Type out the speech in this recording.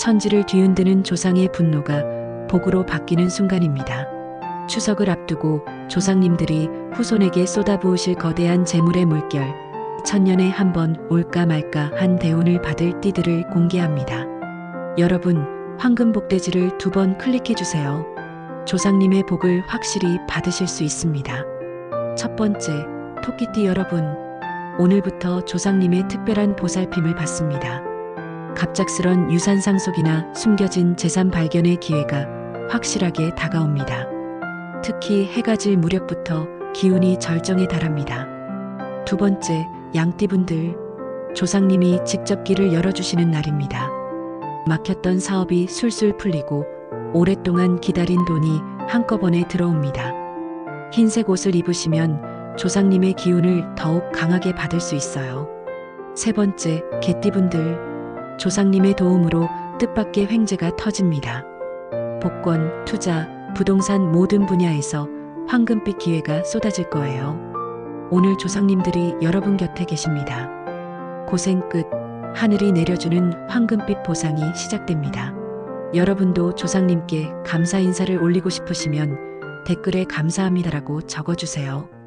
천지를 뒤흔드는 조상의 분노가 복으로 바뀌는 순간입니다. 추석을 앞두고 조상님들이 후손에게 쏟아부으실 거대한 재물의 물결, 천년에 한 번 올까 말까 한 대운을 받을 띠들을 공개합니다. 여러분, 황금 복대지를 두 번 클릭해 주세요. 조상님의 복을 확실히 받으실 수 있습니다. 첫 번째, 토끼띠 여러분. 오늘부터 조상님의 특별한 보살핌을 받습니다. 갑작스런 유산 상속이나 숨겨진 재산 발견의 기회가 확실하게 다가옵니다. 특히 해가 질 무렵부터 기운이 절정에 달합니다. 두 번째, 양띠분들. 조상님이 직접 길을 열어주시는 날입니다. 막혔던 사업이 술술 풀리고 오랫동안 기다린 돈이 한꺼번에 들어옵니다. 흰색 옷을 입으시면 조상님의 기운을 더욱 강하게 받을 수 있어요. 세 번째, 개띠분들. 조상님의 도움으로 뜻밖의 횡재가 터집니다. 복권, 투자, 부동산 모든 분야에서 황금빛 기회가 쏟아질 거예요. 오늘 조상님들이 여러분 곁에 계십니다. 고생 끝, 하늘이 내려주는 황금빛 보상이 시작됩니다. 여러분도 조상님께 감사 인사를 올리고 싶으시면 댓글에 감사합니다라고 적어주세요.